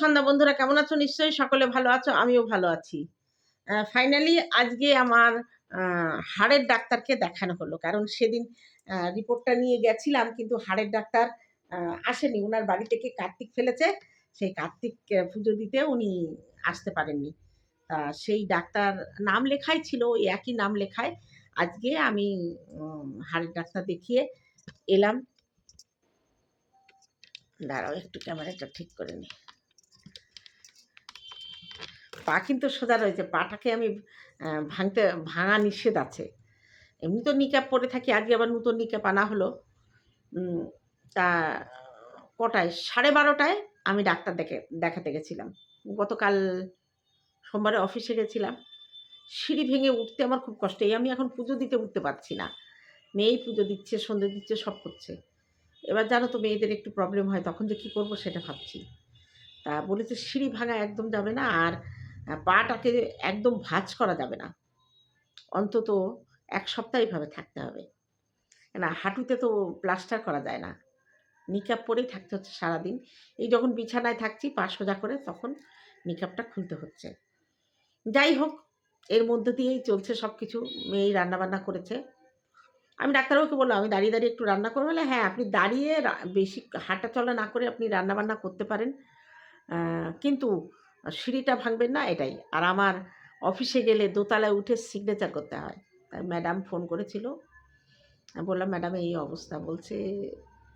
সন্ধ্যা, বন্ধুরা কেমন আছো? নিশ্চয়ই সকলে ভালো আছো, আমিও ভালো আছি। ফাইনালি আজকে আমার হাড়ের ডাক্তারকে দেখানো হলো, কারণ সেদিন রিপোর্টটা নিয়ে গেছিলাম, কিন্তু হাড়ের ডাক্তার আসেনি। ওনার বাড়ি থেকে কার্তিক ফেলেছে, সেই কার্তিক পুজো দিতে উনি আসতে পারেননি। তা সেই ডাক্তার নাম লেখাই ছিল, ওই একই নাম লেখায়, আজকে আমি হাড়ের ডাক্তার দেখিয়ে এলাম। দাঁড়াও, একটু ক্যামেরাটা ঠিক করে নিই পা কিন্তু সোজা রয়েছে পাটাকে আমি ভাঙতে, ভাঙা নিষেধ আছে। এমনি তো নিকাপ পরে থাকি আজকে আবার নতুন নিকাপ আনা হলো। তা কটায়? সাড়ে বারোটায় আমি ডাক্তার দেখে, দেখাতে গেছিলাম। গতকাল সোমবারে অফিসে গেছিলাম। সিঁড়ি ভেঙে উঠতে আমার খুব কষ্ট, এই আমি এখন পুজো দিতে উঠতে পারছি না। মেয়েই পুজো দিচ্ছে সন্ধে দিচ্ছে, সব করছে। এবার জানো তো মেয়েদের একটু প্রবলেম হয়, তখন যে কী করব সেটা ভাবছি। তা বলেছে, সিঁড়ি ভাঙা একদম যাবে না, আর পাটাকে একদম ভাঁজ করা যাবে না। অন্তত এক সপ্তাহ এইভাবে থাকতে হবে। না, হাঁটুতে তো প্লাস্টার করা যায় না। নিকাপ পরেই থাকতে হচ্ছে সারাদিন। এই যখন বিছানায় থাকছি, পা সোজা করে তখন নিকাপটা খুলতে হচ্ছে। যাই হোক, এর মধ্যে দিয়েই চলছে সব কিছু মেয়েই রান্নাবান্না করেছে। আমি ডাক্তারবাবুকে বললাম, আমি দাঁড়িয়ে দাঁড়িয়ে একটু রান্না করব? বলে হ্যাঁ আপনি দাঁড়িয়ে বেশি হাঁটা চলা না করে আপনি রান্নাবান্না করতে পারেন। কিন্তু সিঁড়িটা ভাঙবেন না, এটাই। আর আমার অফিসে গেলে দোতলায় উঠে সিগনেচার করতে হয়। তাই ম্যাডাম ফোন করেছিল। বললাম ম্যাডাম এই অবস্থা। বলছে,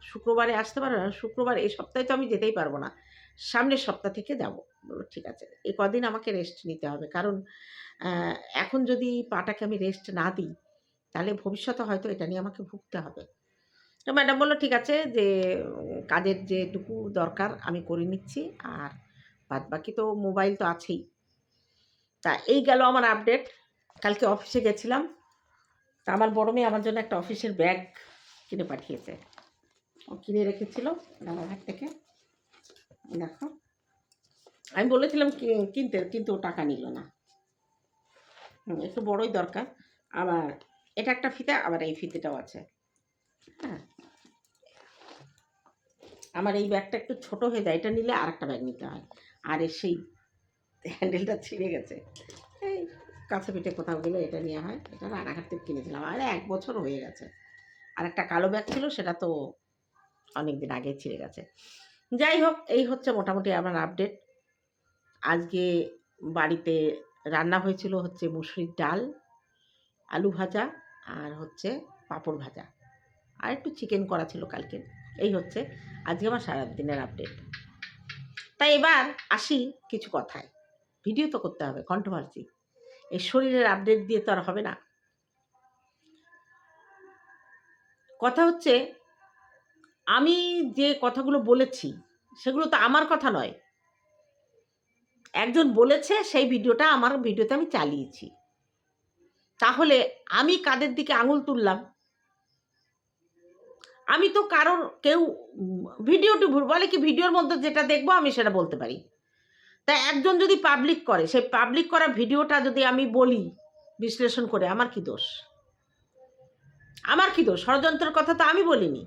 শুক্রবারে আসতে পারো না? শুক্রবার, এই সপ্তাহে তো আমি যেতেই পারব না। সামনের সপ্তাহ থেকে যাব। বলল, ঠিক আছে। এই কদিন আমাকে রেস্ট নিতে হবে। কারণ এখন যদি পাটাকে আমি রেস্ট না দিই, তাহলে ভবিষ্যতে হয়তো এটা নিয়ে আমাকে ভুগতে হবে। তো ম্যাডাম বলল, ঠিক আছে, যে, কাজের যেটুকু দরকার, আমি করে নিচ্ছি। আর বাদ বাকি তো মোবাইল তো আছেই। তা এই গেল আমার আপডেট কালকে অফিসে গেছিলাম। তা আমার বড় মেয়ে আমার জন্য একটা অফিসের ব্যাগ কিনে পাঠিয়েছে। ও কিনে রেখেছিল রানাঘাট থেকে। দেখো। আমি বলেছিলাম কিনতে কিন্তু টাকা নিল না। হুম, একটু বড়ই দরকার। আবার এটা একটা ফিতে আবার এই ফিতেটাও আছে। হ্যাঁ। আমার এই ব্যাগটা একটু ছোট হয়ে যায়। এটা নিলে আর একটা ব্যাগ নিতে হয়। আর সেই হ্যান্ডেলটা ছিঁড়ে গেছে। এই কাছে পিঠে কোথাও গেলে, এটা নেওয়া হয়। এটা রানাঘাট থেকে কিনেছিলাম। আর এক বছর হয়ে গেছে। আর একটা কালো ব্যাগ ছিল, সেটা তো অনেক দিন আগে ছিঁড়ে গেছে। যাই হোক, এই হচ্ছে মোটামুটি আমার আপডেট আজকে বাড়িতে রান্না হয়েছিল হচ্ছে মুসুরির ডাল, আলু ভাজা আর হচ্ছে পাঁপড় ভাজা। আর একটু চিকেন করা ছিল কালকে। এই হচ্ছে আজকে আমার সারাদিনের আপডেট তাই এবার আসি কিছু কথায়। ভিডিও তো করতে হবে কন্ট্রোভার্সি এই শরীরের আপডেট দিয়ে তো আর হবে না। কথা হচ্ছে, আমি যে কথাগুলো বলেছি, সেগুলো তো আমার কথা নয়। একজন বলেছে, সেই ভিডিওটা আমার ভিডিওতে আমি চালিয়েছি। তাহলে আমি কাদের দিকে আঙুল তুললাম? আমি তো কারোর কেউ ভিডিও ভিডিওটি বলে কি ভিডিওর মধ্যে যেটা দেখব আমি সেটা বলতে পারি। তা একজন যদি পাবলিক করে, সেই পাবলিক করা ভিডিওটা যদি আমি বলি, বিশ্লেষণ করে, আমার কি দোষ? আমার কি দোষ? ষড়যন্ত্রের কথা তো আমি বলিনি।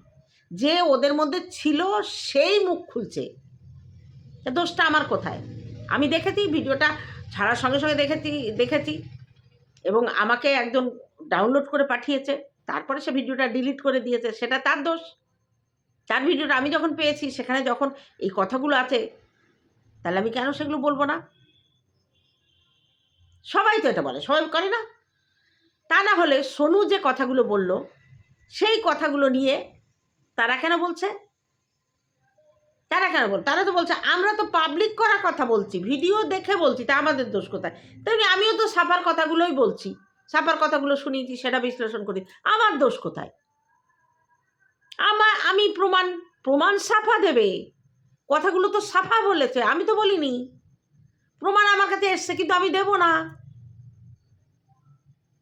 যে ওদের মধ্যে ছিল, সেই মুখ খুলছে। দোষটা আমার কোথায়? আমি দেখেছি, ভিডিওটা ছাড়ার সঙ্গে সঙ্গে দেখেছি দেখেছি। এবং আমাকে একজন ডাউনলোড করে পাঠিয়েছে। তারপরে সে ভিডিওটা ডিলিট করে দিয়েছে, সেটা তার দোষ। তার ভিডিওটা আমি যখন পেয়েছি, সেখানে যখন এই কথাগুলো আছে, তাহলে আমি কেন সেগুলো বলব না? সবাই তো এটা বলে, সবাই করে না। তা না হলে সোনু যে কথাগুলো বলল, সেই কথাগুলো নিয়ে তারা কেন বলছে? তারা কেন বল, তারা তো বলছে, আমরা তো পাবলিক করা কথা বলছি, ভিডিও দেখে বলছি, তা আমাদের দোষ কোথায়? তেমনি আমিও তো সাফার কথাগুলোই বলছি। সাফার কথাগুলো শুনিয়েছি, সেটা বিশ্লেষণ করি। আমার দোষ কোথায়? আমার, আমি প্রমাণ প্রমাণ সাফা দেবে। কথাগুলো তো সাফা বলেছে, আমি তো বলিনি। প্রমাণ আমার কাছে এসছে, কিন্তু আমি দেব না।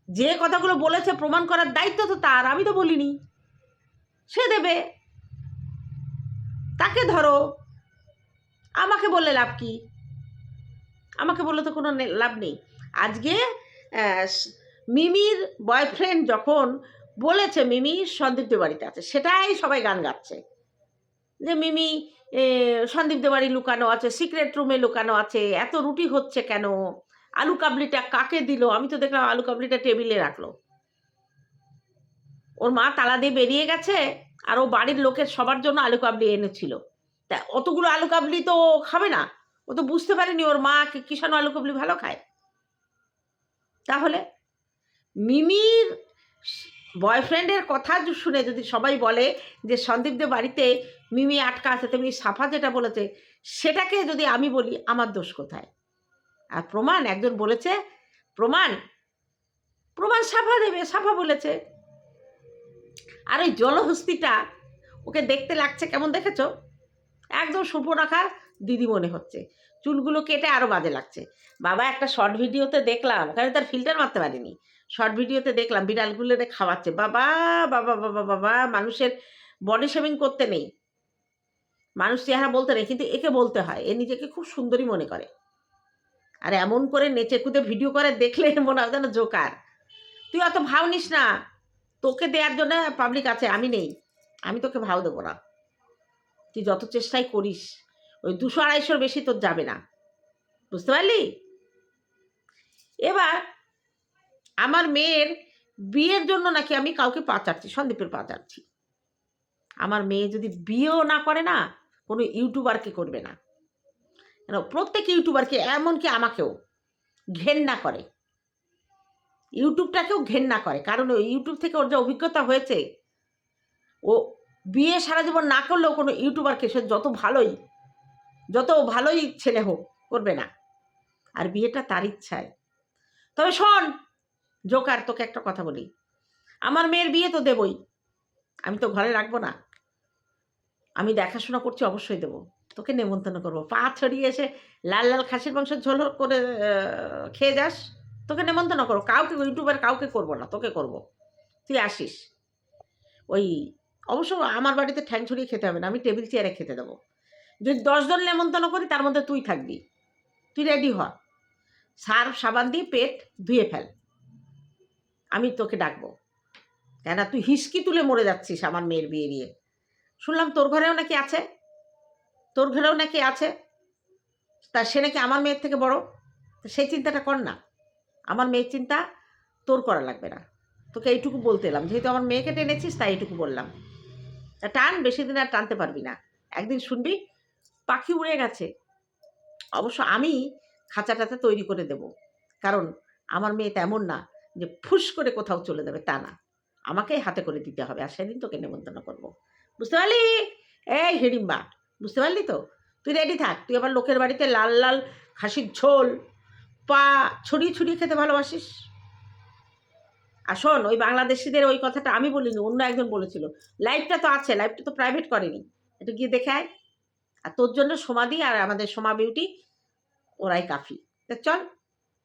যে কথাগুলো বলেছে, প্রমাণ করার দায়িত্ব তো তার, আমি তো বলিনি। সে দেবে। তাকে ধরো। আমাকে বললে লাভ কি? আমাকে বললে তো কোনো লাভ নেই। আজকে মিমির বয়ফ্রেন্ড যখন বলেছে মিমি সন্দীপদের বাড়িতে আছে সেটাই সবাই গান গাচ্ছে। যে মিমি এ, সন্দীপ দেবাড়ি লুকানো আছে সিক্রেট রুমে লুকানো আছে এত রুটি হচ্ছে কেন? আলু কাবলিটা কাকে দিল? আমি তো দেখলাম আলু কাবলিটা টেবিলে রাখল। ওর মা তালা দিয়ে বেরিয়ে গেছে আর ও বাড়ির লোকের সবার জন্য আলু কাবলি এনেছিল। তা অতগুলো আলু কাবলি তো খাবে না। ও তো বুঝতে পারেনি ওর মা কিষাণু আলু কাবলি ভালো খায়। তাহলে মিমির বয়ফ্রেন্ডের কথা শুনে যদি সবাই বলে যে সন্দীপদের বাড়িতে মিমি আটকা আছে, তেমনি সাফা যেটা বলেছে, সেটাকে যদি আমি বলি, আমার দোষ কোথায়? আর প্রমাণ, একজন বলেছে, প্রমাণ প্রমাণ সাফা দেবে, সাফা বলেছে। আর ওই জলহস্তিটা, ওকে দেখতে লাগছে, কেমন দেখেছ? একদম সুপনাখা দিদি মনে হচ্ছে। চুলগুলো কেটে আরও বাজে লাগছে। বাবা একটা শর্ট ভিডিওতে দেখলাম ওখানে তার ফিল্টার মারতে পারিনি। শর্ট ভিডিওতে দেখলাম, বিড়ালগুলোরে খাওয়াচ্ছে। বাবা বাবা বাবা বাবা, মানুষের বডি শেভিং করতে নেই। মানুষ চেহারা বলতে নেই, কিন্তু একে বলতে হয়। এ নিজেকে খুব সুন্দরী মনে করে। আর এমন করে নেচে কুদে ভিডিও করে, দেখলে মনে হয় যেন জোকার তুই অত ভাও নিস না। তোকে দেওয়ার জন্য পাবলিক আছে, আমি নেই। আমি তোকে ভাও দেবো না। তুই যত চেষ্টাই করিস, ওই দুশো আড়াইশোর বেশি তোর যাবে না। বুঝতে পারলি? এবার আমার মেয়ের বিয়ের জন্য নাকি আমি কাউকে পা চাচ্ছি সন্দীপের পা চাচ্ছি আমার মেয়ে যদি বিয়েও না করে না, কোনো ইউটিউবারকে করবে না। কেন, প্রত্যেক ইউটিউবারকে এমনকি আমাকেও ঘেন্না করে। ইউটিউবটাকেও ঘেন্না করে, কারণ ওই ইউটিউব থেকে ওর যে অভিজ্ঞতা হয়েছে, ও বিয়ে সারা জীবন না করলেও কোনো ইউটিউবারকে সে যত ভালোই যত ভালোই ছেলে হোক, করবে না। আর বিয়েটা তার ইচ্ছায়। তবে শোন জোকার, তোকে একটা কথা বলি। আমার মেয়ের বিয়ে তো দেবই। আমি তো ঘরে রাখব না। আমি দেখাশোনা করছি, অবশ্যই দেবো। তোকে নেমন্তন্ন করব। পা ছড়িয়ে এসে লাল লাল খাসির মাংস ঝোল করে খেয়ে যাস। তোকে নেমন্তন্ন করো কাউকে, ইউটিউবার কাউকে করব না, তোকে করব। তুই আসিস। ওই, অবশ্য আমার বাড়িতে ঠ্যাং ছড়িয়ে খেতে হবে না, আমি টেবিল চেয়ারে খেতে দেবো। যদি দশজন নেমন্তন্ন করি, তার মধ্যে তুই থাকবি। তুই রেডি হ। সার্ফ, সাবান দিয়ে পেট ধুয়ে ফেল। আমি তোকে ডাকবো। কেন? তুই হিসকি তুলে মরে যাচ্ছিস আমার মেয়ের বিয়ে নিয়ে। শুনলাম তোর ঘরেও নাকি আছে? তোর ঘরেও নাকি আছে? তা সে নাকি আমার মেয়ের থেকে বড়? সেই চিন্তাটা কর না। আমার মেয়ের চিন্তা তোর করা লাগবে না। তোকে এইটুকু বলতে এলাম। যেহেতু আমার মেয়েকে টেনেছিস, তাই এইটুকু বললাম। টান, বেশি দিন আর টানতে পারবি না। একদিন শুনবি, পাখি উড়ে গেছে। অবশ্য আমি খাঁচাটাতে তৈরি করে দেব। কারণ আমার মেয়ে তেমন না। যে ফুস করে কোথাও চলে যাবে তা না। আমাকেই হাতে করে দিতে হবে আর সেদিন তোকে নেমন্তন্ন করব। বুঝতে পারলি? এই হিড়িম্বা, বুঝতে পারলি তো? তুই রেডি থাক, তুই আবার লোকের বাড়িতে লাল লাল খাসির ঝোল, পা ছড়িয়ে ছড়িয়ে খেতে ভালোবাসিস? আর শোন, ওই বাংলাদেশিদের ওই কথাটা আমি বলিনি, অন্য একজন বলেছিল। লাইভটা তো আছে লাইভটা তো প্রাইভেট করেনি। এটা গিয়ে দেখে আয়। আর তোর জন্য সমাধি আর আমাদের সোমা বিউটি ওরাই কাফি। তা চল,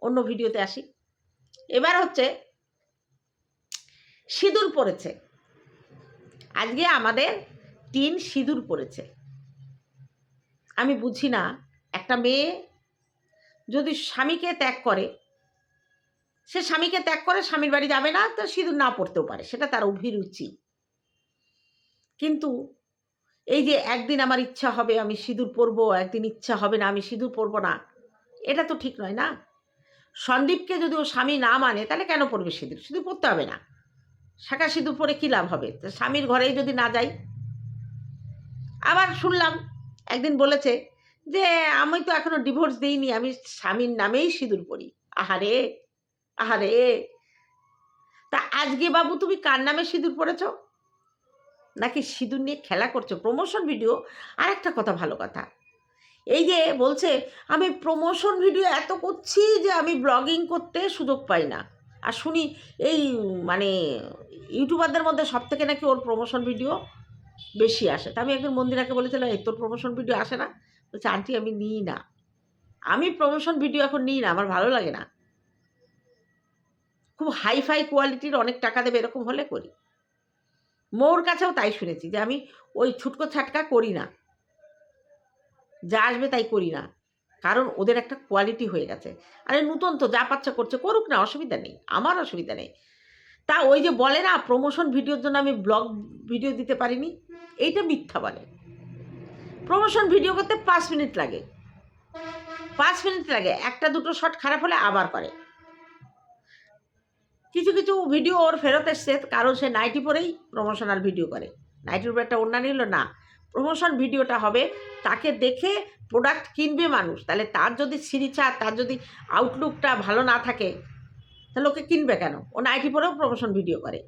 অন্য ভিডিওতে আসি। এবার হচ্ছে সিঁদুর পড়েছে আজকে আমাদের টিন সিঁদুর পড়েছে আমি বুঝি না, একটা মেয়ে যদি স্বামীকে ত্যাগ করে, সে স্বামীকে ত্যাগ করে স্বামীর বাড়ি যাবে না, তো সিঁদুর না পড়তেও পারে, সেটা তার অভিরুচি। কিন্তু এই যে একদিন আমার ইচ্ছা হবে আমি সিঁদুর পরবো, একদিন ইচ্ছা হবে না আমি সিঁদুর পরবো না, এটা তো ঠিক নয় না? সন্দীপকে যদি ও স্বামী না মানে তাহলে কেন পড়বে সিঁদুর? সিঁদুর পরতে হবে না। শাঁখা সিঁদুর পরে কী লাভ হবে? স্বামীর ঘরেই যদি না যাই? আবার শুনলাম, একদিন বলেছে যে, আমি তো এখনও ডিভোর্স দিইনি, আমি স্বামীর নামেই সিঁদুর পড়ি। আহারে আহারে। তা আজকে বাবু তুমি কার নামে সিঁদুর পড়েছ? নাকি সিঁদুর নিয়ে খেলা করছ? প্রমোশন ভিডিও আর একটা কথা ভালো কথা। এই যে বলছে, আমি প্রমোশন ভিডিও এত করছি যে আমি ব্লগিং করতে সুযোগ পাই না। আর শুনি এই মানে ইউটিউবারদের মধ্যে সব থেকে নাকি ওর প্রমোশন ভিডিও বেশি আসে। তা আমি একদিন মন্দিরাকে বলেছিলাম, এই তোর প্রমোশন ভিডিও আসে না? বলছে, আন্টি, আমি নিই না। আমি প্রমোশন ভিডিও এখন নিই না, আমার ভালো লাগে না। খুব হাই ফাই কোয়ালিটির অনেক টাকা দেবে এরকম হলে করি। মোর কাছেও তাই শুনেছি যে আমি ওই ছুটকো ছাটকা করি না। যা আসবে তাই করি না। কারণ ওদের একটা কোয়ালিটি হয়ে গেছে। আরে নূতন তো যা পাচ্ছে করছে, করুক না, অসুবিধা নেই, আমার অসুবিধা নেই। তা ওই যে বলে না প্রমোশন ভিডিওর জন্য আমি ব্লগ ভিডিও দিতে পারিনি, এইটা মিথ্যা বলে। প্রমোশন ভিডিও করতে পাঁচ মিনিট লাগে। পাঁচ মিনিট লাগে, একটা দুটো শট খারাপ হলে আবার করে। কিছু কিছু ভিডিও ওর ফেরত এসছে, কারণ সে নাইটি পরেই প্রমোশনাল ভিডিও করে। নাইটির উপর একটা অন্য নিল, না। প্রমোশন ভিডিওটা হবে, তাকে দেখে প্রোডাক্ট কিনবে মানুষ। তাহলে তার যদি সিরিচা তার যদি আউটলুকটা ভালো না থাকে, তাহলে ওকে কিনবে কেন? ও নাইটি পরেও প্রমোশন ভিডিও করে।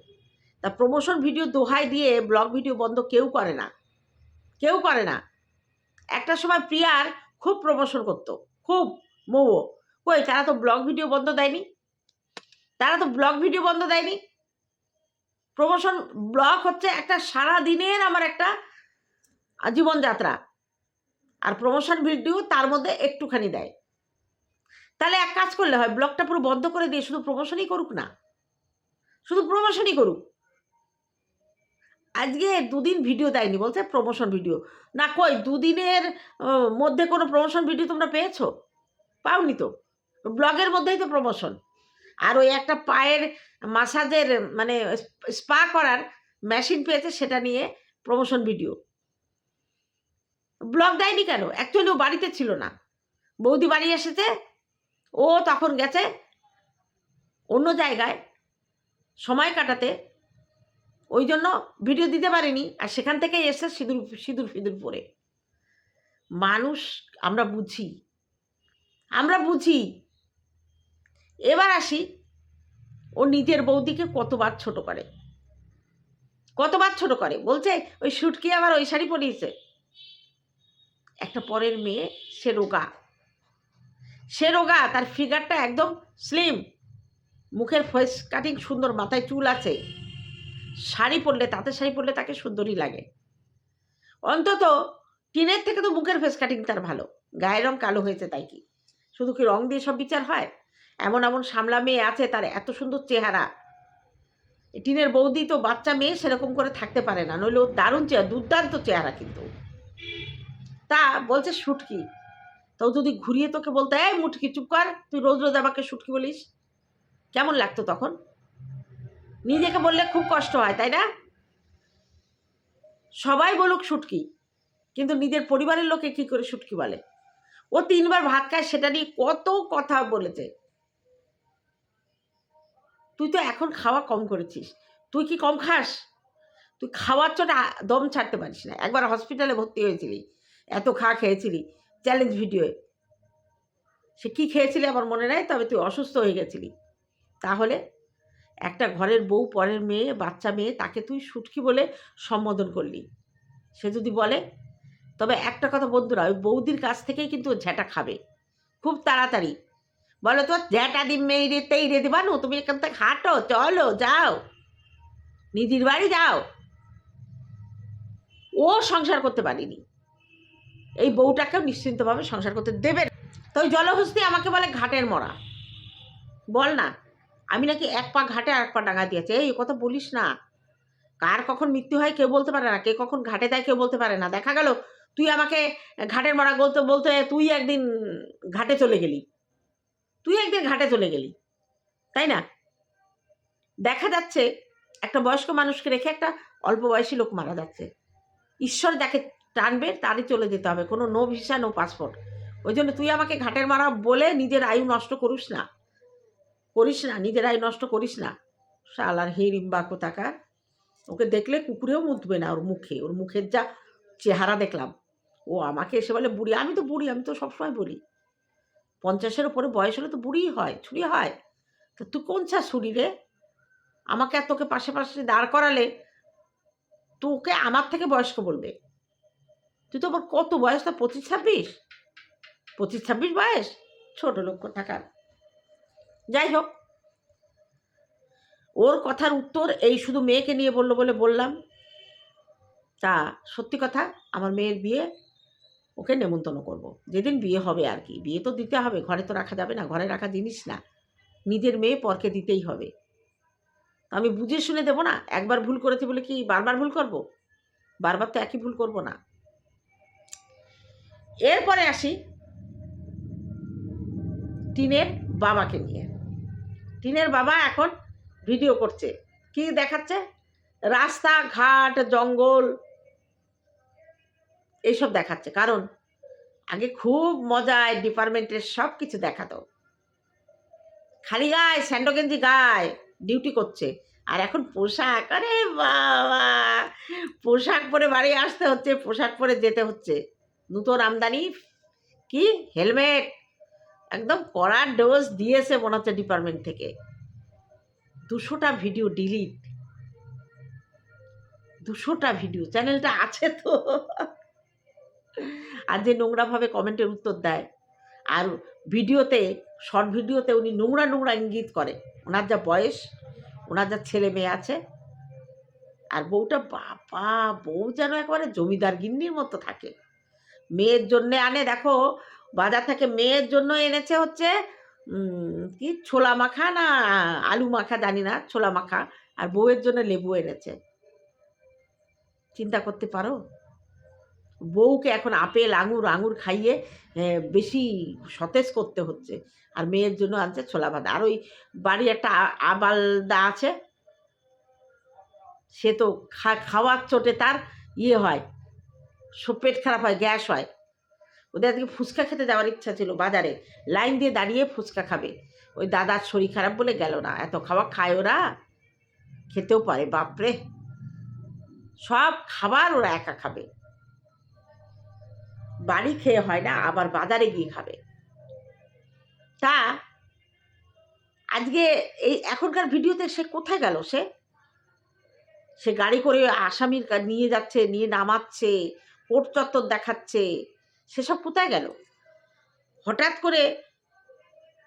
তা প্রমোশন ভিডিও দোহাই দিয়ে ব্লগ ভিডিও বন্ধ কেউ করে না। কেউ করে না। একটা সময় প্রিয়ার খুব প্রমোশন করতো, খুব মৌ কই, তারা তো ব্লগ ভিডিও বন্ধ দেয়নি? তারা তো ব্লগ ভিডিও বন্ধ দেয়নি? প্রমোশন ব্লগ হচ্ছে একটা সারা দিনের আমার একটা জীবনযাত্রা। আর প্রমোশন ভিডিও তার মধ্যে একটুখানি দেয়। তাহলে এক কাজ করলে হয় ব্লগটা পুরো বন্ধ করে দিয়ে শুধু প্রমোশনই করুক না। শুধু প্রমোশনই করুক। আজকে দুদিন ভিডিও দেয়নি বলছে প্রমোশন ভিডিও না কই, দুদিনের মধ্যে কোনো প্রমোশন ভিডিও তোমরা পেয়েছ? পাওনি তো। ব্লগের মধ্যেই তো প্রমোশন আর ওই একটা পায়ের মাসাজের মানে স্পা করার মেশিন পেয়েছে, সেটা নিয়ে প্রমোশন ভিডিও ব্লগ দেয়নি কেন? অ্যাকচুয়ালি ও বাড়িতে ছিল না। বৌদি বাড়ি এসেছে, ও তখন গেছে অন্য জায়গায় সময় কাটাতে। ওই জন্য ভিডিও দিতে পারিনি, আর সেখান থেকেই এসে সিঁদুর সিঁদুর ফিঁদুর পরে। মানুষ, আমরা বুঝি। আমরা বুঝি। এবার আসি, ও নিজের বৌদিকে কতবার ছোট করে। কতবার ছোট করে? বলছে, ওই শুটকি আবার ওই শাড়ি পরিয়েছে। একটা পরের মেয়ে, সে রোগা। সে রোগা, তার ফিগারটা একদম স্লিম মুখের ফেস কাটিং সুন্দর, মাথায় চুল আছে। শাড়ি পরলে, তাঁতের শাড়ি পরলে তাকে সুন্দরই লাগে। অন্তত টিনের থেকে তো মুখের ফেস কাটিং তার ভালো। গায়ের রং কালো হয়েছে তাই কি? শুধু কি রং দিয়ে সব বিচার হয়? এমন এমন সামলা মেয়ে আছে, তার এত সুন্দর চেহারা। টিনের বৌদি তো বাচ্চা মেয়ে, সেরকম করে থাকতে পারে না। নইলে দারুণ চেহারা দুর্দান্ত চেহারা কিন্তু। তা বলছে শুটকি। তো যদি ঘুরিয়ে তোকে বলতে, এই মুটকি, চুপ কর, তুই রোজ রোজ আমাকে শুটকি বলিস। কেমন লাগতো তখন? নিজেকে বললে খুব কষ্ট হয়, তাই না? সবাই বলুক শুটকি, কিন্তু নিজের পরিবারের লোকে কি করে শুটকি বলে? ও তিনবার ভাত খায়, সেটা নিয়ে কত কথা বলেছে। তুই তো এখন খাওয়া কম করেছিস, তুই কি কম খাস? তুই খাওয়ার চোটা দম ছাড়তে পারিস না। একবার হসপিটালে ভর্তি হয়েছিলি এত খা খেয়েছিলি? চ্যালেঞ্জ ভিডিওয়ে সে কি খেয়েছিলি আমার মনে নাই, তবে তুই অসুস্থ হয়ে গেছিলি। তাহলে একটা ঘরের বউ, পরের মেয়ে, বাচ্চা মেয়ে, তাকে তুই সুটকি বলে সম্বোধন করলি। সে যদি বলে, তবে একটা কথা বন্ধুরা, ওই বৌদির কাছ থেকেই কিন্তু ও ঝ্যাঁটা খাবে। খুব তাড়াতাড়ি। বলো তো ঝ্যাঁটা দিন মেয়ে তেই রে, দিবানু, তুমি এখান থেকে হাঁটো, চলো, যাও। নিধির বাড়ি যাও। ও সংসার করতে পারিনি। এই বউটাকেও নিশ্চিন্তভাবে সংসার করতে দেবে। তো ওই জলহস্তি আমাকে বলে ঘাটের মরা। বল না, আমি নাকি এক পা ঘাটে আর এক পা ডাঙা দিয়েছে। এই কথা বলিস না। কার কখন মৃত্যু হয় কেউ বলতে পারে না, কে কখন ঘাটে দেয় কেউ বলতে পারে না। দেখা গেল, তুই আমাকে ঘাটের মরা বলতে বলতে তুই একদিন ঘাটে চলে গেলি। তুই একদিন ঘাটে চলে গেলি, তাই না? দেখা যাচ্ছে একটা বয়স্ক মানুষকে রেখে একটা অল্প বয়সী লোক মারা যাচ্ছে। ঈশ্বর যাকে টানবে, তারই চলে যেতে হবে। কোনো নো ভিসা নো পাসপোর্ট ওই জন্য তুই আমাকে ঘাটের মারা বলে নিজের আয়ু নষ্ট করিস না। করিস না, নিজের আয়ু নষ্ট করিস না। শালার হিড়িম্বা কোথাকার। ওকে দেখলে কুকুরেও মুতবে না ওর মুখে। ওর মুখের যা চেহারা দেখলাম। ও আমাকে এসে বলে, বুড়ি, আমি তো বুড়ি, আমি তো সবসময় বলি। পঞ্চাশের ওপরে বয়স হলে তো বুড়িই হয়, ছুরি হয়। তো তুই কোন চা ছুরি রে? আমাকে আর তোকে পাশে পাশে দাঁড় করালে তোকে আমার থেকে বয়স্ক বলবে। তুই তো কত বয়স? তো পঁচিশ ছাব্বিশ? পঁচিশ ছাব্বিশ বয়স? ছোট লোক থাকার যাই হোক। ওর কথার উত্তর এই শুধু মেয়েকে নিয়ে বলল বলে বললাম। তা সত্যি কথা, আমার মেয়ের বিয়ে ওকে নেমন্তন্ন করব। যেদিন বিয়ে হবে আর কি। বিয়ে তো দিতে হবে, ঘরে তো রাখা যাবে না, ঘরে রাখা জিনিস না। নিজের মেয়ে পরকে দিতেই হবে। আমি বুঝে শুনে দেবো না? একবার ভুল করেছি বলে কি বারবার ভুল করব? বারবার তো একই ভুল করব না। এরপরে আসি টিনের বাবাকে নিয়ে। টিনের বাবা এখন ভিডিও করছে, কি দেখাচ্ছে? রাস্তা ঘাট জঙ্গল, এইসব দেখাচ্ছে। কারণ আগে খুব মজায় ডিপার্টমেন্টের সব কিছু দেখাতো। খালি গায়ে স্যান্ডো গেঞ্জি গায়ে ডিউটি করছে। আর এখন পোশাক, আরে বাবা! পোশাক পরে বাড়ি আসতে হচ্ছে, পোশাক পরে যেতে হচ্ছে। নূতন আমদানি, কি? হেলমেট। একদম কড়ার ডোজ দিয়েছে মনে হচ্ছে ডিপার্টমেন্ট থেকে। দুশোটা ভিডিও ডিলিট দুশোটা ভিডিও চ্যানেলটা আছে তো। আর যে নোংরাভাবে কমেন্টের উত্তর দেয়। আর ভিডিওতে শর্ট ভিডিওতে উনি নোংরা নোংরা ইঙ্গিত করে। ওনার যা বয়স, ওনার যা ছেলে মেয়ে আছে। আর বউটা বাবা বউ যেন একেবারে জমিদার গিন্নির মতো থাকে। মেয়ের জন্যে আনে, দেখো, বাজার থেকে মেয়ের জন্য এনেছে হচ্ছে কি, ছোলা মাখা না আলু মাখা, জানি না, ছোলা মাখা, আর বউয়ের জন্য লেবু এনেছে। চিন্তা করতে পারো? বউকে এখন আপেল, আঙুর আঙুর খাইয়ে বেশি সতেজ করতে হচ্ছে, আর মেয়ের জন্য আনছে ছোলা ভাত আর ওই বাড়ি একটা আবালদা আছে, সে তো খাওয়ার চোটে তার ইয়ে হয়। পেট খারাপ হয়, গ্যাস হয়। ওদের আজকে ফুচকা খেতে যাওয়ার ইচ্ছা ছিল বাজারে। লাইন দিয়ে দাঁড়িয়ে ফুচকা খাবে। ওই দাদার শরীর খারাপ বলে গেল না। এত খাওয়া খায় ওরা। খেতেও পারে, বাপরে। সব খাবার ওরা একা খাবে। বাড়ি খেয়ে হয় না, আবার বাজারে গিয়ে খাবে। তা আজকে এই এখনকার ভিডিওতে সে কোথায় গেল সে? সে গাড়ি করে আসামির নিয়ে যাচ্ছে, নিয়ে নামাচ্ছে। কোর্ট চত্বর দেখাচ্ছে। সেসব কোথায় গেল? হঠাৎ করে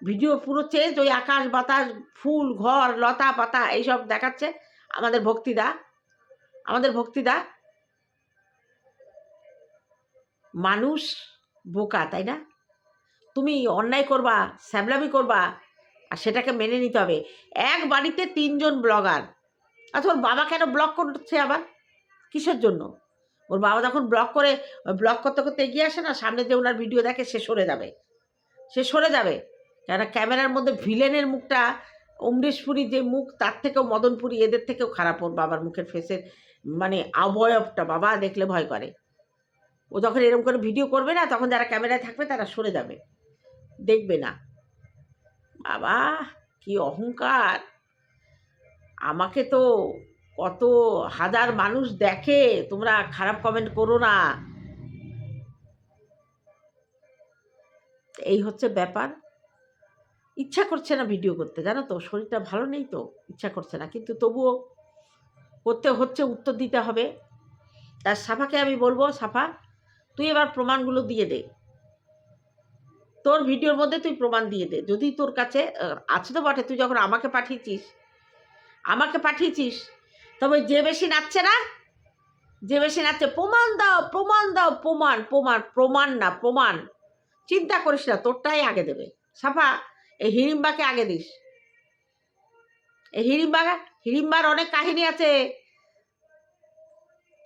ভিডিও পুরো চেঞ্জ ওই আকাশ, বাতাস, ফুল, ঘর, লতা, পাতা এইসব দেখাচ্ছে আমাদের ভক্তিদা। আমাদের ভক্তিদা মানুষ বোকা, তাই না? তুমি অন্যায় করবা স্যাবলামি করবা, আর সেটাকে মেনে নিতে হবে। এক বাড়িতে তিনজন ব্লগার আচ্ছা ওর বাবা কেন ব্লগ করছে আবার? কিসের জন্য? ওর বাবা যখন ব্লক করে ব্লক করতে করতে এগিয়ে আসে না, সামনে যে ওনার ভিডিও দেখে সে সরে যাবে। সে সরে যাবে। কেন ক্যামেরার মধ্যে ভিলেনের মুখটা, অমরেশপুরী যে মুখ, তার থেকেও মদনপুরি, এদের থেকেও খারাপ ওর বাবার মুখের ফেসের মানে অবয়বটা বাবা দেখলে ভয় করে। ও যখন এরকম করে ভিডিও করবে না, তখন যারা ক্যামেরায় থাকবে, তারা সরে যাবে। দেখবে না। বাবা, কি অহংকার। আমাকে তো কত হাজার মানুষ দেখে, তোমরা খারাপ কমেন্ট করো না। এই হচ্ছে ব্যাপার। ইচ্ছা করছে না ভিডিও করতে, জানো তো? শরীরটা ভালো নেই তো, ইচ্ছা করছে না। কিন্তু তবুও করতে হচ্ছে উত্তর দিতে হবে। তার সাফাকে আমি বলব, সাফা, তুই এবার প্রমাণগুলো দিয়ে দে। তোর ভিডিওর মধ্যে তুই প্রমাণ দিয়ে দে। যদি তোর কাছে আছে তো বটে, তুই যখন আমাকে পাঠিয়েছিস আমাকে পাঠিয়েছিস তবে যে বেশি নাচছে না, যে বেশি নাচছে, প্রমাণ দাও প্রমাণ দাও, প্রমাণ প্রমাণ প্রমাণ না, প্রমাণ। চিন্তা করিস না, তোরটাই আগে দেবে। সাফা, এই হিড়িম্বাকে আগে দিস। এই হিড়িম্বা, হিড়িম্বার অনেক কাহিনী আছে।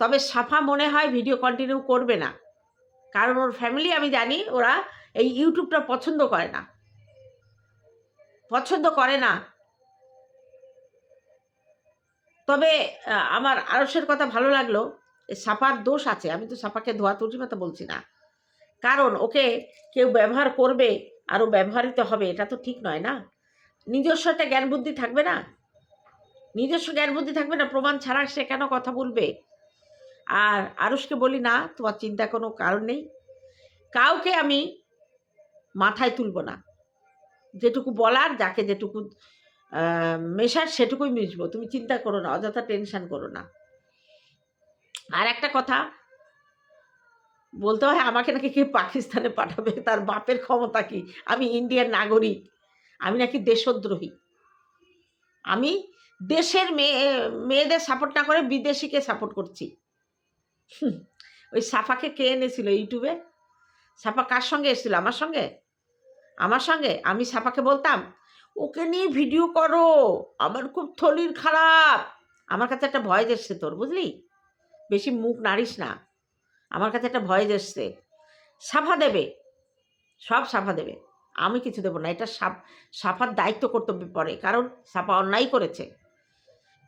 তবে সাফা মনে হয় ভিডিও কন্টিনিউ করবে না। কারণ ওর ফ্যামিলি, আমি জানি, ওরা এই ইউটিউবটা পছন্দ করে না। পছন্দ করে না। তবে আমার আরসের কথা ভালো লাগল। সাপার দোষ আছে। আমি তো সাপাকে ধোয়া তুলছি কথা বলছি না। কারণ ওকে কেউ ব্যবহার করবে, আরও ব্যবহারিত হবে, এটা তো ঠিক নয় না? নিজস্ব একটা জ্ঞান বুদ্ধি থাকবে না? নিজস্ব জ্ঞান বুদ্ধি থাকবে না? প্রমাণ ছাড়া সে কেন কথা বলবে? আর আরুষকে বলি, না, তোমার চিন্তা কোনো কারণ নেই। কাউকে আমি মাথায় তুলব না। যেটুকু বলার, যাকে যেটুকু মেশার সেটুকুই মিশবো। তুমি চিন্তা করো না, অযথা টেনশন করো না। আর একটা কথা, বলতে হয় আমাকে নাকি কে পাকিস্তানে পাঠাবে, তার বাপের ক্ষমতা কি? আমি ইন্ডিয়ার নাগরিক, আমি নাকি দেশদ্রোহী। আমি দেশের মেয়ে, মেয়েদের সাপোর্ট না করে বিদেশিকে সাপোর্ট করছি। ওই সাফাকে কে এনেছিল ইউটিউবে? সাফা কার সঙ্গে এসেছিল? আমার সঙ্গে? আমার সঙ্গে? আমি সাফাকে বলতাম ওকে নিয়ে ভিডিও করো। আমার খুব থলির খারাপ। আমার কাছে একটা ভয়েস এসছে তোর, বুঝলি? বেশি মুখ নাড়িস না। আমার কাছে একটা ভয়েস এসছে। সাফা দেবে। সব সাফা দেবে। আমি কিছু দেবো না। এটা সাফ, সাফার দায়িত্ব কর্তব্যে পড়ে কারণ সাফা অন্যায় করেছে।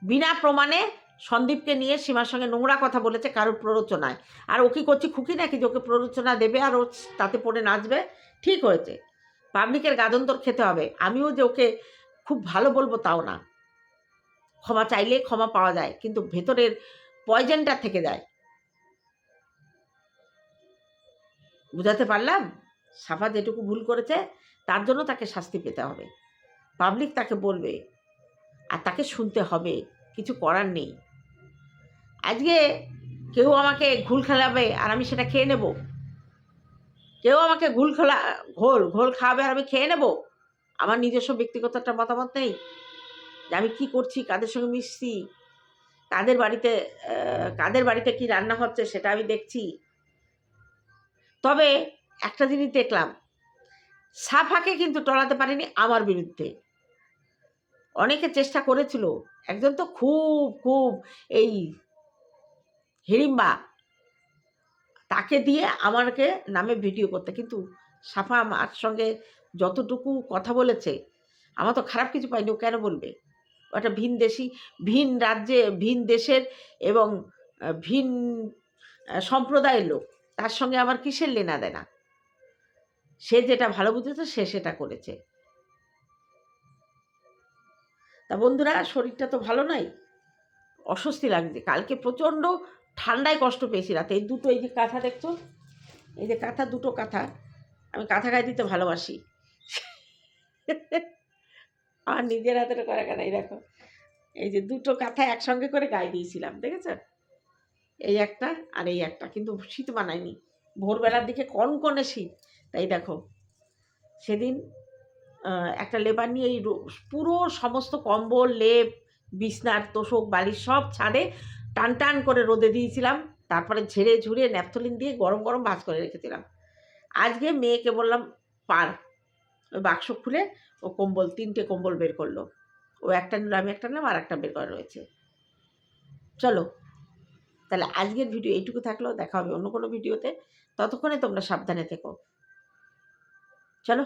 বিনা প্রমাণে সন্দীপকে নিয়ে সীমার সঙ্গে নোংরা কথা বলেছে কারোর প্ররোচনায়। আর ও কি করছি, খুকি নাকি যে ওকে প্ররোচনা দেবে আর ও তাতে পড়ে নাচবে? ঠিক হয়েছে। পাবলিকের গাদন্তর খেতে হবে। আমিও যে ওকে খুব ভালো বলব তাও না। ক্ষমা চাইলে ক্ষমা পাওয়া যায়, কিন্তু ভেতরের পয়জনটা থেকে যায়। বুঝাতে পারলাম? সাফা যেটুকু ভুল করেছে, তার জন্য তাকে শাস্তি পেতে হবে। পাবলিক তাকে বলবে, আর তাকে শুনতে হবে, কিছু করার নেই। আজকে কেউ আমাকে ঘুল খেলাবে, আর আমি সেটা খেয়ে নেব? কেউ আমাকে ঘুল খোলা, ঘোল ঘোল খাওয়াবে আর আমি খেয়ে নেব? আমার নিজস্ব ব্যক্তিগত একটা মতামত নেই। যে আমি কী করছি, কাদের সঙ্গে মিশছি, কাদের বাড়িতে কাদের বাড়িতে কি রান্না হচ্ছে সেটা আমি দেখছি। তবে একটা জিনিস দেখলাম, সাফাকে কিন্তু টলাতে পারেনি আমার বিরুদ্ধে। অনেকে চেষ্টা করেছিল, একজন তো খুব খুব এই হিড়িম্বা তাকে দিয়ে আমাকে নামে ভিডিও করতে। কিন্তু সাফা আমার সঙ্গে যতটুকু কথা বলেছে, আমার তো খারাপ কিছু পাইনি, ও কেন বলবে? ও একটা ভিন দেশি, ভিন রাজ্যে, ভিন দেশের এবং ভিন সম্প্রদায়ের লোক। তার সঙ্গে আমার কিসের লেনা দেনা? সে যেটা ভালো বুঝেছে, সে সেটা করেছে। তা বন্ধুরা, শরীরটা তো ভালো নাই। অস্বস্তি লাগছে। কালকে প্রচণ্ড ঠান্ডায় কষ্ট পেয়েছি রাতে। এই দুটো, এই যে কাঁথা দেখছ? এই যে কাঁথা, দুটো কাঁথা। আমি কাঁথা গায়ে দিতে ভালোবাসি। আমার নিজের হাতের করা কাঁথা, এই দেখো। এই যে দুটো কাঁথা একসঙ্গে করে গায়ে দিয়েছিলাম, দেখেছ? এই একটা আর এই একটা, কিন্তু শীত বানায়নি ভোরবেলার দিকে কনকনে শীত। তাই দেখো, সেদিন একটা লেবার নিয়ে এই পুরো সমস্ত কম্বল, লেপ, বিছনার তোষক, বালিশ সব ছাদে টান টান করে রোদে দিয়েছিলাম, তারপরে ঝেড়ে ঝুড়ে ন্যাপথলিন দিয়ে গরম গরম ভাজ করে রেখেছিলাম। আজকে মেয়েকে বললাম, পার। ওই বাক্স খুলে ও কম্বল, তিনটে কম্বল বের করল। ও একটা নিল, আমি একটা নিলাম আর একটা বের করা রয়েছে। চলো, তাহলে আজকের ভিডিও এইটুকু থাকলেও দেখা হবে অন্য কোনো ভিডিওতে। ততক্ষণে তোমরা সাবধানে থেকো। চলো,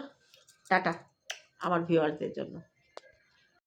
টাটা, আমার ভিউয়ার্সদের জন্য।